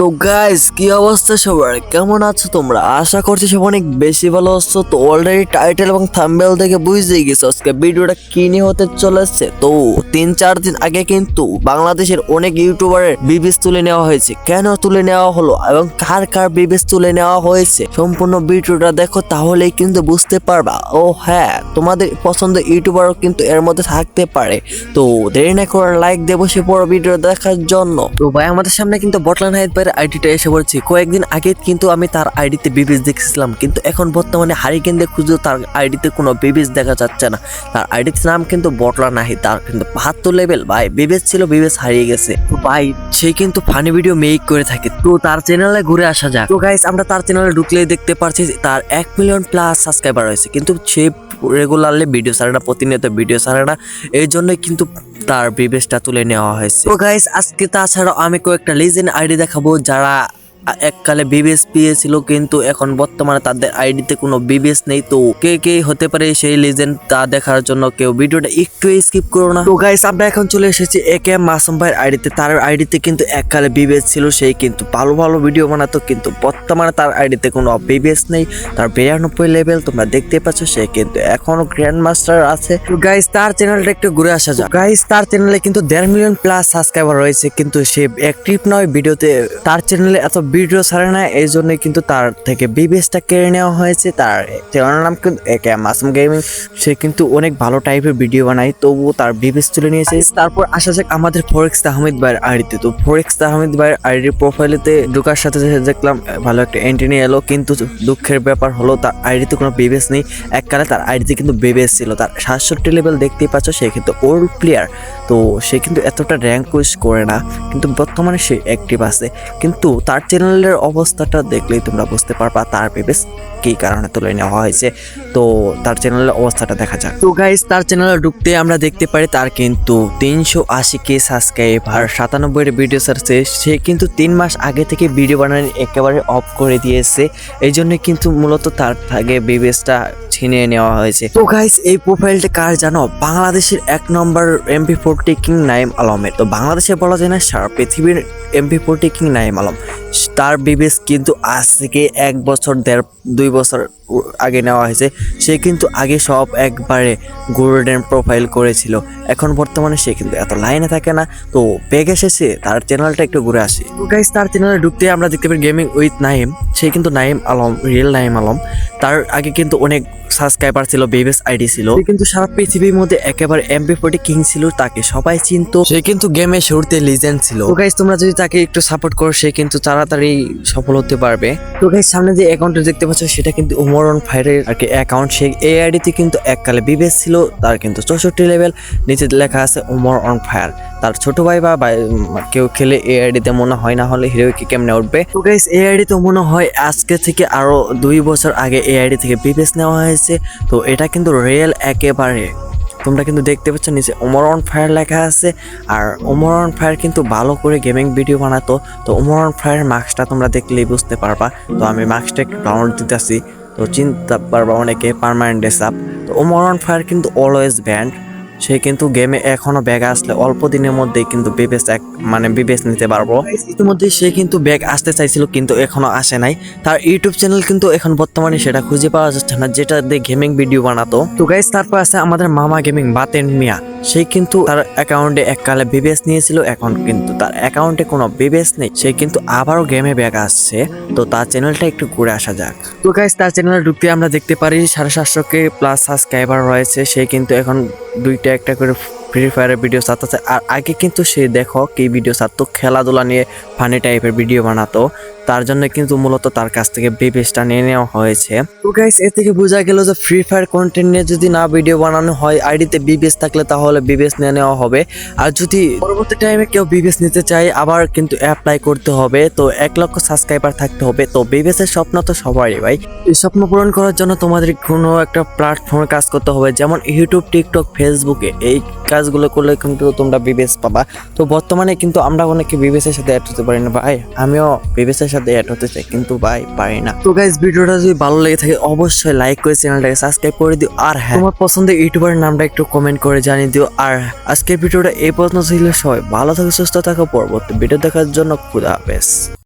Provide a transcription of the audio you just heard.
তো গাইস কি অবস্থা সবার? কেমন আছো তোমরা? আশা করছি সব অনেক বেশি ভালো আছো। তো অলরেডি টাইটেল এবং থাম্বেল দেখে বুঝতেই গেছো আজকে ভিডিওটা কি নিয়ে হতে চলেছে? তো তিন চার দিন আগে কিন্তু বাংলাদেশের অনেক ইউটিউবারের বিবিস তুলে নেওয়া হয়েছে। কেন তুলে নেওয়া হলো এবং কার কার বিবিস তুলে নেওয়া হয়েছে? সম্পূর্ণ ভিডিওটা দেখো তাহলেই কিন্তু বুঝতে পারবা। ও হ্যাঁ তোমাদের পছন্দের ইউটিউবারও কিন্তু এর মধ্যে থাকতে পারে। তো দেরি না করে লাইক দেবো সে পুরো ভিডিও দেখার জন্য। তো ভাই, আমাদের সামনে কিন্তু বটলান হাইদ ভাইয়ের আইডিটা এসে পড়েছে। কয়েকদিন আগে কিন্তু আমি তার আইডিতে বিবিস দেখছিলাম, কিন্তু এখন বর্তমানে হারিকেন দিয়ে খুঁজেও তার আইডিতে কোনো বিবিস দেখা যাচ্ছে না। তার আইডির নাম কিন্তু বটলা নাহি, তার কিন্তু বাহাত্তর লেভেল। ভাই, বিবেস ছিল, বিবেস হারিয়ে গেছে। ভাই, সে কিন্তু ফানি ভিডিও মেক করে থাকে। তো তার চ্যানেলে ঘুরে আসা যাক। তো গাইস আমরা তার চ্যানেলে ঢুকলেই দেখতে পারছি তার এক মিলিয়ন প্লাস সাবস্ক্রাইবার রয়েছে। কিন্তু সে রেগুলারলি ভিডিও ছাড়ে না, প্রতিনিয়ত ভিডিও ছাড়ে না। এই জন্যই কিন্তু তার বিবেশটা তুলে নেওয়া হয়েছে। তো গাইস আজকে তাছাড়াও আমি কয়েকটা লিজেন্ড আইডি দেখাবো যারা এককালে বিবিএস পেয়েছিল, কিন্তু এখন বর্তমানে তাদের আইডিতে কোনো বিবিএস নেই। তো কে কে হতে পারে সেই লিজেন্ড তা দেখার জন্য কেউ ভিডিওটা একটু স্কিপ করো না। তো গাইস আমরা এখন চলে এসেছি এ কে মাসুম ভাইয়ের আইডিতে তার আইডিতে কিন্তু এককালে বিবিএস ছিল, সেই কিন্তু ভালো ভালো ভিডিও বানাতো, কিন্তু বর্তমানে তার আইডিতে কোনো বিবিএস নেই। তার বিরানব্বই লেভেল তোমরা দেখতে পাচ্ছ, সে কিন্তু এখনও গ্র্যান্ড মাস্টার আছে। তো গাইস তার চ্যানেলটা একটু ঘুরে আসা যাক। গাইস তার চ্যানেলে কিন্তু দেড় মিলিয়ন প্লাস সাবস্ক্রাইবার রয়েছে, কিন্তু সে অ্যাক্টিভ নয়। ভিডিওতে তার চ্যানেলে এত ভিডিও ছাড়ে না এই জন্য কিন্তু তার থেকে বিবিএসটা কেড়ে নেওয়া হয়েছে। তার চ্যানেলের নাম কিন্তু মাসুম গেমিং, সে কিন্তু অনেক ভালো টাইপের ভিডিও বানায়, তবুও তার বিবিএস তুলে নিয়েছে। তারপর আসা যাক আমাদের ফরেক্স আহমেদ ভাইয়ের আইডিতে তো। ফরেক্স আহমেদ ভাইয়ের আইডির প্রোফাইলেতে ঢোকার সাথে সাথে দেখলাম ভালো একটা এন্ট্রি নিয়ে এলো, কিন্তু দুঃখের ব্যাপার হলো তার আইডিতে কোনো বিবিএস নেই। এককালে তার আইডিতে কিন্তু বিবিএস ছিল, তার সাতষট্টি লেভেল দেখতেই পাচ্ছ, সে কিন্তু ওল্ড প্লেয়ার তো সে কিন্তু এতটা র্যাঙ্ক করে না, কিন্তু বর্তমানে সে অ্যাক্টিভ আছে। কিন্তু তার চ্যানেলের অবস্থাটা দেখলেই তোমরা বুঝতে পারবা, তার বিবেস কী কারণে তুলে নেওয়া হয়েছে। তো তার চ্যানেলের অবস্থাটা দেখা যাক। তো গাইস তার চ্যানেলে ঢুকতে আমরা দেখতে পারি, তার কিন্তু তিনশো আশি কে সাবস্ক্রাইব আর সাতানব্বই ভিডিও সারছে সে কিন্তু তিন মাস আগে থেকে ভিডিও বানানো একেবারে অফ করে দিয়েছে। এই জন্য কিন্তু মূলত তার আগে বিবেসটা ছিনিয়ে নেওয়া হয়েছে। তো গাইস এই প্রোফাইলটা কার জানো? বাংলাদেশের এক নম্বর এমপি ফোরটি কিং নাইম আলমের। তো বাংলাদেশে বলা যায় না, সারা পৃথিবীর MP forty king Naim Alam. তার বিবেস কিন্তু আজ থেকে এক বছর দেড়, দুই বছর আগে নেওয়া হয়েছে। সে কিন্তু আগে সব একবারে গোল্ডেন প্রোফাইল করেছিল। এখন বর্তমানে সে কিন্তু এত লাইনে থাকে না। তো পেগ এসেছে, তার চ্যানেলটা একটু ঘুরে আসে। গাইজ তার চ্যানেলে ঢুকতে আমরা দেখতে পাই গেমিং উইথ নাইম। সে কিন্তু নাইম আলম রিয়েল নাইম আলম। তার আগে কিন্তু অনেক সাবস্ক্রাইবার ছিল বেবেস আইডি ছিল। কিন্তু সারা পৃথিবীর মধ্যে একেবারে এমপি ফোর্টি কিং ছিল, তাকে সবাই চিনতো। সে কিন্তু গেমে শুরুতে লিজেন্ড ছিল। তো গাইস তোমরা যদি তাকে একটু সাপোর্ট করো, সে কিন্তু তাড়াতাড়ি সফল হতে পারবে। তো গাইস সামনে যে অ্যাকাউন্টটা দেখতে পাচ্ছ, সেটা কিন্তু উমরন ফায়ারের আর কি অ্যাকাউন্ট সে এই আইডিতে কিন্তু এককালে বিবেস ছিল, তার কিন্তু চৌষট্টি লেভেল নিচে লেখা আছে উমর অন ফায়ার তার ছোট ভাই বা কেউ খেলে এই আইডিতে মনে হয় না হলে হিরোইকে কেমনে উঠবে? তো গাইস এই আইডি তো মনে হয় আজকে থেকে আরও দুই বছর আগে এই আইডি থেকে বিবেস নেওয়া হয়েছে। তো এটা কিন্তু রিয়েল একেবারে। তোমরা কিন্তু দেখতে পাচ্ছ নিচে ওমর অন ফায়ার লেখা আছে। আর ওমর অন ফায়ার কিন্তু ভালো করে গেমিং ভিডিও বানাতো। তো ওমর অন ফায়ার মাস্কটা তোমরা দেখলেই বুঝতে পারবা। তো আমি মাস্কটা একটু ডাউনলোড দিতেছি। তো চিন্তা পারবা অনেকে পারমানেন্ট ডেসাপ তো ওমর অন ফায়ার কিন্তু অলওয়েজ ব্যান্ড সে কিন্তু গেমে এখনও ব্যাগ আসলে অল্প দিনের মধ্যে কিন্তু বিবেস এক মানে বিবেস নিতে পারব। ইতিমধ্যে সে কিন্তু ব্যাগ আসতে চাইছিল কিন্তু এখনও আসে নাই। তার ইউটিউব চ্যানেল কিন্তু এখন বর্তমানে সেটা খুঁজে পাওয়া যাচ্ছে না, যেটা দিয়ে গেমিং ভিডিও বানাতো। তো গাইস তারপর আছে আমাদের মামা গেমিং বাতেন মিয়া। সে কিন্তু তার অ্যাকাউন্টে এককালে বিবেস নিয়েছিল, এখন কিন্তু তার অ্যাকাউন্টে কোনো বিবেস নেই। সে কিন্তু আবারও গেমে ব্যাগ আসছে। তো তার চ্যানেলটা একটু ঘুরে আসা যাক। তো গাইস তার চ্যানেলে ঢুকতে আমরা দেখতে পারি, সাড়ে সাতশো কে প্লাস সাবস্ক্রাইবার রয়েছে। সে কিন্তু এখন দুইটা একটা করে ফ্রি ফায়ারের ভিডিও ছাড়তেছে আর আগে কিন্তু সে দেখো কি ভিডিও ছাড়তো, খেলাধুলা নিয়ে ফানি টাইপের ভিডিও বানাতো। তার জন্য কিন্তু মূলত তার কাছ থেকে বিবেসটা নিয়ে নেওয়া হয়েছে। তো গাইস এ থেকে বোঝা গেল যে ফ্রি ফায়ার কন্টেন্ট নিয়ে যদি না ভিডিও বানানো হয় আইডিতে বিবেস থাকলে তাহলে বিবেস নিয়ে নেওয়া হবে। আর যদি পরবর্তী টাইমে কেউ বিবেস নিতে চায়, আবার কিন্তু অ্যাপ্লাই করতে হবে। তো এক লক্ষ সাবস্ক্রাইবার থাকতে হবে। তো বিবেসের স্বপ্ন তো সবারই ভাই। এই স্বপ্ন পূরণ করার জন্য তোমাদের কোনো একটা প্ল্যাটফর্মে কাজ করতে হবে। যেমন ইউটিউব টিকটক ফেসবুকে এই কাজগুলো করলে কিন্তু তোমরা বিবেস পাবা। তো বর্তমানে কিন্তু আমরা অনেকে বিবেসের সাথে অ্যাড হতে পারি না, ভাই। আমিও বিবেসের সাথে অ্যাড হতে চাই, কিন্তু, ভাই, পারি না। তো গাইজ ভিডিওটা যদি ভালো লেগে থাকে, অবশ্যই লাইক করে চ্যানেলটাকে সাবস্ক্রাইব করে দিও। আর হ্যাঁ তোমার পছন্দের ইউটিউবারের নামটা একটু কমেন্ট করে জানিয়ে দিও। আর আজকের ভিডিওটা এই পর্যন্ত ছিল, সবাই ভালো থাকো, সুস্থ থাকো। পরবর্তী ভিডিও দেখার জন্য খুদা হাফেজ।